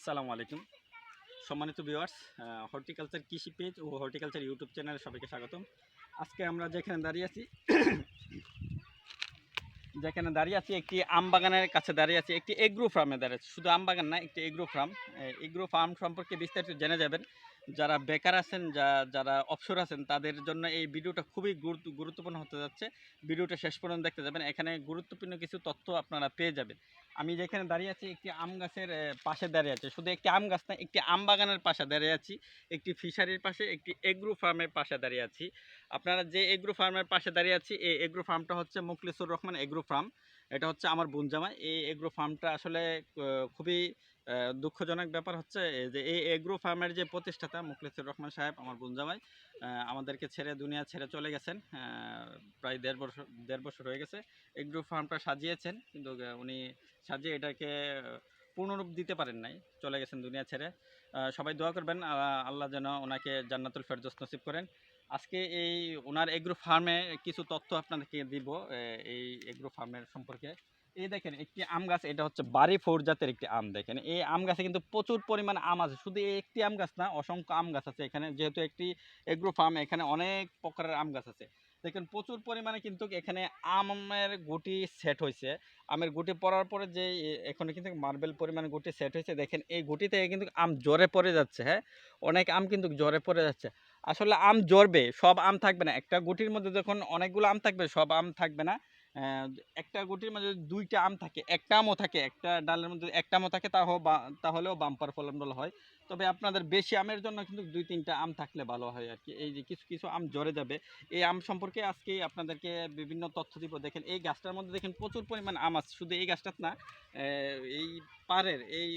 আসসালামু আলাইকুম। সম্মানিত ভিউয়ার্স হর্টিকালচার কৃষি পেজ ও হর্টিকালচার ইউটিউব চ্যানেলে সবাইকে স্বাগতম। আজকে আমরা যেখানে দাঁড়িয়ে আছি, যেখানে দাঁড়িয়ে আছি একটি আম বাগানের কাছে দাঁড়িয়ে আছি, একটি এগ্রো ফার্মে দাঁড়িয়ে আছি। শুধু আম বাগান না, একটি এগ্রো ফার্ম এগ্রো ফার্ম সম্পর্কে বিস্তারিত জেনে যাবেন। যারা বেকার আছেন, যা, যারা অবসর আছেন, তাদের জন্য এই ভিডিওটা খুবই গুরুত্ব, গুরুত্বপূর্ণ হতে যাচ্ছে। ভিডিওটা শেষ পর্যন্ত দেখতে যাবেন। এখানে গুরুত্বপূর্ণ কিছু তথ্য আপনারা পেয়ে যাবেন। আমি যেখানে দাঁড়িয়ে আছি, একটি আম গাছের পাশে দাঁড়িয়ে আছি। শুধু একটি আম গাছ না, একটি আম বাগানের পাশে দাঁড়িয়ে আছি। একটি ফিশারির পাশে, একটি এগ্রো ফার্মের পাশে দাঁড়িয়ে আছি। আপনারা যে এগ্রো ফার্মের পাশে দাঁড়িয়ে আছি, এই এগ্রো ফার্মটা হচ্ছে মুখলিসুর রহমান এগ্রো ফার্ম। এটা হচ্ছে আমার বোনজামাই এই এগ্রো ফার্মটা আসলে খুবই দুঃখজনক ব্যাপার হচ্ছে যে এই এগ্রো ফার্মের যে প্রতিষ্ঠাতা মুখলিসুর রহমান সাহেব আমার আহ, আমাদেরকে ছেড়ে দুনিয়া ছেড়ে চলে গেছেন। প্রায় দেড় বছর দেড় বছর হয়ে গেছে এগ্রো ফার্মটা সাজিয়েছেন কিন্তু উনি সাজিয়ে এটাকে পূর্ণরূপ দিতে পারেন নাই চলে গেছেন দুনিয়া ছেড়ে। সবাই দোয়া করবেন আল্লাহ- আল্লাহ যেন ওনাকে জান্নাতুল ফেরদৌস নসিব করেন। আজকে এই ওনার এগ্রো ফার্মে কিছু তথ্য আপনাদেরকে দিব এই এগ্রো ফার্মের সম্পর্কে। এই দেখেন, একটি আম গাছ, এটা হচ্ছে বাড়ি ফোর জাতের একটি আম, দেখেন। এই আম গাছে কিন্তু প্রচুর পরিমাণ আম আছে। শুধু এই একটি আম গাছ না, অসংখ্য আম গাছ আছে এখানে। যেহেতু একটি এগ্রো ফার্ম এখানে অনেক প্রকারের আম গাছ আছে। দেখেন, প্রচুর পরিমাণে কিন্তু এখানে আমের গুটি সেট হয়েছে। আমের গুটি পড়ার পরে যে এখানে কিন্তু মার্বেল পরিমাণে গুটি সেট হয়েছে। দেখেন, এই গুটি থেকে কিন্তু আম জ্বরে পড়ে যাচ্ছে হ্যাঁ? অনেক আম কিন্তু জ্বরে পড়ে যাচ্ছে। আসলে আম জ্বরবে, সব আম থাকবে না। একটা গুটির মধ্যে যখন অনেকগুলো আম থাকবে, সব আম থাকবে না। একটা গুটির মধ্যে দুইটা আম থাকে, একটা আমও থাকে, একটা ডালের মধ্যে একটা আমও থাকে তাহলে তাহলেও বাম্পার ফলন ভালো হয়। তবে আপনাদের বেশি আমের জন্য কিন্তু দুই তিনটা আম থাকলে ভালো হয় আর কি। এই যে কিছু কিছু আম জ্বরে যাবে, এই আম সম্পর্কে আজকে আপনাদেরকে বিভিন্ন তথ্য দিব। দেখেন, এই গাছটার মধ্যে দেখেন প্রচুর পরিমাণ আম আছে। শুধু এই গাছটার না এই পাড়ের, এই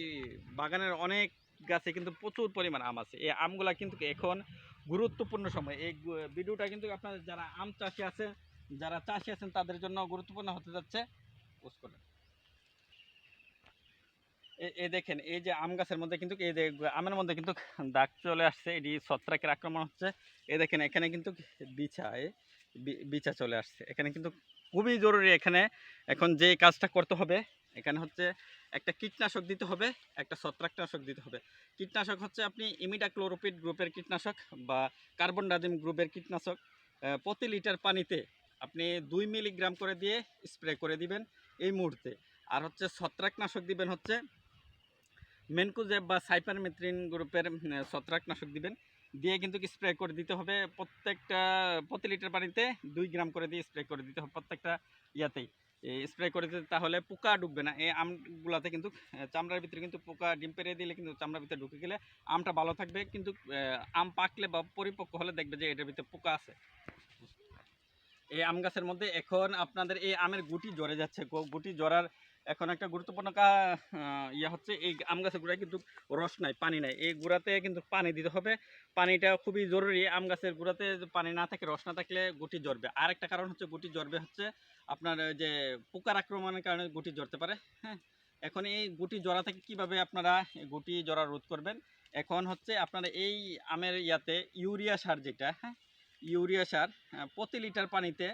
বাগানের অনেক গাছে কিন্তু প্রচুর পরিমাণ আম আছে। এই আমগুলা কিন্তু এখন গুরুত্বপূর্ণ সময়। এই ভিডিওটা কিন্তু আপনাদের যারা আম চাষি আছে যারা চাষি আছেন, তাদের জন্য গুরুত্বপূর্ণ হতে যাচ্ছে পোস্ট। এ- দেখেন, এই যে আম গাছের মধ্যে কিন্তু, এই আমের মধ্যে কিন্তু দাগ চলে আসছে, এটি ছত্রাকের আক্রমণ হচ্ছে। এই দেখেন, এখানে কিন্তু বিছা বিছা চলে আসছে। এখানে কিন্তু খুবই জরুরি এখানে, এখন যে কাজটা করতে হবে, এখানে হচ্ছে একটা কীটনাশক দিতে হবে, একটা ছত্রাকনাশক দিতে হবে। কীটনাশক হচ্ছে আপনি ইমিডাক্লোরোপিড গ্রুপের কীটনাশক বা কার্বন ডাজিম গ্রুপের কীটনাশক প্রতি লিটার পানিতে আপনি দুই মিলিগ্রাম করে দিয়ে স্প্রে করে দিবেন এই মুহূর্তে। আর হচ্ছে ছত্রাকনাশক দিবেন হচ্ছে মেনকুজেব বা সাইপারমেথ্রিন গ্রুপের ছত্রাকনাশক দিবেন। দিয়ে কিন্তু স্প্রে করে দিতে হবে প্রত্যেকটা, প্রতি লিটার পানিতে দুই গ্রাম করে দিয়ে স্প্রে করে দিতে হবে প্রত্যেকটা ইয়াতেই। স্প্রে করে দিতে তাহলে পোকা ঢুকবে না। এই আমগুলাতে কিন্তু চামড়ার ভিতরে কিন্তু পোকা ডিম পেরিয়ে দিলে কিন্তু চামড়ার ভিতরে ঢুকে গেলে আমটা ভালো থাকবে। কিন্তু আম পাকলে বা পরিপক্ক হলে দেখবে যে এটার ভিতরে পোকা আছে। এই আম গাছের মধ্যে এখন আপনাদের এই আমের গুটি জ্বরে যাচ্ছে। গুটি জ্বরার এখন একটা গুরুত্বপূর্ণ কা- ইয়ে হচ্ছে এই আম গাছের গোড়ায় কিন্তু রস নাই, পানি নাই। এই গুঁড়াতে কিন্তু পানি দিতে হবে। পানিটা খুবই জরুরি, আম গাছের গুঁড়াতে পানি না থাকে, রস না থাকলে গুটি জ্বরবে। আর একটা কারণ হচ্ছে গুটি জ্বরবে হচ্ছে আপনার যে পোকার আক্রমণের কারণে গুটি জ্বরতে পারে হ্যাঁ? এখন এই গুটি জ্বরা থেকে কীভাবে আপনারা গুটি জ্বরা রোধ করবেন? এখন হচ্ছে আপনারা এই আমের ইয়াতে ইউরিয়া সার যেটা হ্যাঁ? ইউরিয়া সার প্রতি লিটার পানিতে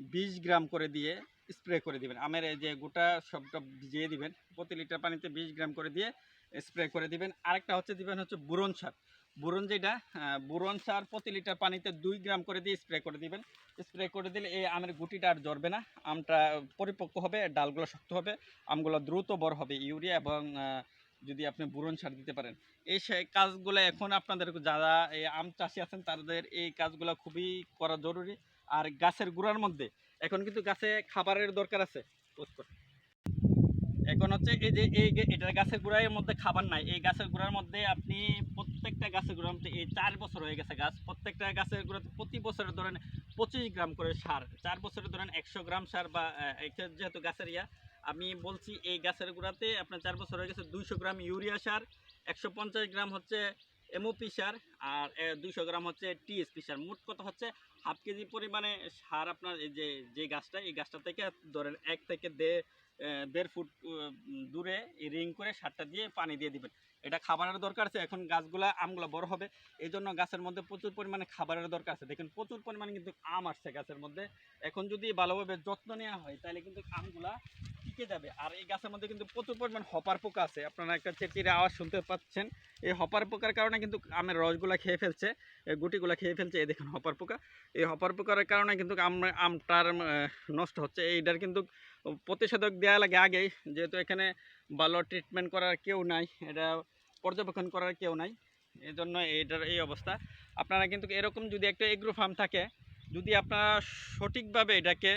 বিশ গ্রাম করে দিয়ে স্প্রে করে দিবেন। আমের এই যে গোটা সবটা ভিজিয়ে দিবেন, প্রতি লিটার পানিতে বিশ গ্রাম করে দিয়ে স্প্রে করে দিবেন। আরেকটা হচ্ছে দিবেন হচ্ছে বুরন সার। বুরন যেটা বুরন সার প্রতি লিটার পানিতে দুই গ্রাম করে দিয়ে স্প্রে করে দিবেন। স্প্রে করে দিলে এই আমের গুটিটা আর জ্বরবে না। আমটা পরিপক্ক হবে, ডালগুলো শক্ত হবে, আমগুলো দ্রুত বড় হবে। ইউরিয়া এবং যদি আপনি বুরন সার দিতে পারেন। এই কাজগুলো এখন আপনাদের যারা এই আম চাষি আছেন, তাদের এই কাজগুলো খুবই করা জরুরি। আর গাছের গুঁড়ার মধ্যে, এখন কিন্তু গাছে খাবারের দরকার আছে। এখন হচ্ছে এই যে এই যে এটা গাছের গুঁড়ার মধ্যে খাবার নাই, এই গাছের গুঁড়ার মধ্যে আপনি প্রত্যেকটা গাছের গুঁড়ার মধ্যে এই চার বছর হয়ে গেছে গাছ, প্রত্যেকটা গাছের গুঁড়াতে প্রতি বছরে ধরেন পঁচিশ গ্রাম করে সার, চার বছরে ধরেন একশো গ্রাম সার বা যেহেতু গাছের ইয়া আমি বলছি এই গাছের গুঁড়াতে আপনার চার বছর হয়ে গেছে, দুইশো গ্রাম ইউরিয়া সার, একশো পঞ্চাশ গ্রাম হচ্ছে এমওপি সার আর দুইশো গ্রাম হচ্ছে টিএসপি সার। মোট কত হচ্ছে হাফ কেজি পরিমাণে সার আপনার এই যে যে গাছটা, এই গাছটা থেকে ধরেন এক থেকে দেড় দেড় ফুট দূরে রিং করে সারটা দিয়ে পানি দিয়ে দিবেন। এটা খাবারের দরকার আছে, এখন গাছগুলা, আমগুলো বড় হবে। এই জন্য গাছের মধ্যে প্রচুর পরিমাণে খাবারের দরকার আছে। দেখেন, প্রচুর পরিমাণে কিন্তু আম আসছে গাছের মধ্যে। এখন যদি ভালোভাবে যত্ন নেওয়া হয়, তাহলে কিন্তু আমগুলা টিকে যাবে। আর এই গাছের মধ্যে কিন্তু প্রচুর পরিমাণ হপার পোকা আছে। আপনারা একটা চেটির আওয়াজ শুনতে পাচ্ছেন। এই হপার পোকার কারণে কিন্তু আমের রসগুলা খেয়ে ফেলছে গুটিগুলা খেয়ে ফেলছে। এই দেখুন, হপার পোকা। এই হপার পোকার কারণে কিন্তু আম, আমটার নষ্ট হচ্ছে। এইটার কিন্তু প্রতিষেধক দেওয়া লাগে আগেই। যেহেতু এখানে ভালো ট্রিটমেন্ট করার কেউ নাই, এটা পর্যবেক্ষণ করার কেউ নাই। এই জন্য এইটার এই অবস্থা। আপনারা কিন্তু এরকম যদি একটা এগ্রো ফার্ম থাকে, যদি আপনারা সঠিকভাবে এটাকে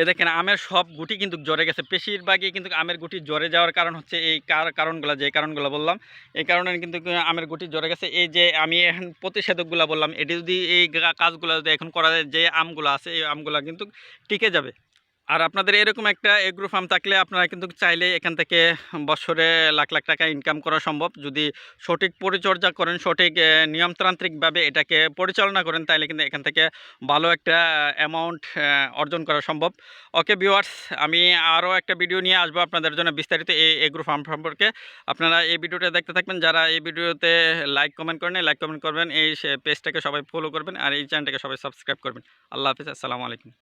এ দেখেন, আমের সব গুটি কিন্তু জ্বরে গেছে। বেশিরভাগই কিন্তু আমের গুটি জ্বরে যাওয়ার কারণ হচ্ছে এই কার কারণগুলো, যে কারণগুলো বললাম। এই কারণে কিন্তু আমের গুটি জ্বরে গেছে। এই যে আমি এখন প্রতিষেধকগুলো বললাম, এটি যদি এই কাজগুলো যদি এখন করা যায়, যে আমগুলো আছে, এই আমগুলো কিন্তু টিকে যাবে। আর আপনাদের এরকম একটা এগ্রো ফার্ম থাকলে আপনারা কিন্তু চাইলে এখান থেকে বছরে লাখ লাখ টাকা ইনকাম করা সম্ভব। যদি সঠিক পরিচর্যা করেন, সঠিক নিয়মতান্ত্রিকভাবে এটাকে পরিচালনা করেন তাহলে কিন্তু এখান থেকে ভালো একটা অ্যামাউন্ট অর্জন করা সম্ভব। ওকে ভিউয়ার্স, আমি আরও একটা ভিডিও নিয়ে আসব আপনাদের জন্য বিস্তারিত এই এগ্রো ফার্ম সম্পর্কে। আপনারা এই ভিডিওটা দেখতে থাকবেন। যারা এই ভিডিওতে লাইক কমেন্ট করেন লাইক কমেন্ট করবেন। এই পেজটাকে সবাই ফলো করবেন। আর এই চ্যানেলটাকে সবাই সাবস্ক্রাইব করবেন। আল্লাহ হাফিজ, আসসালামু আলাইকুম।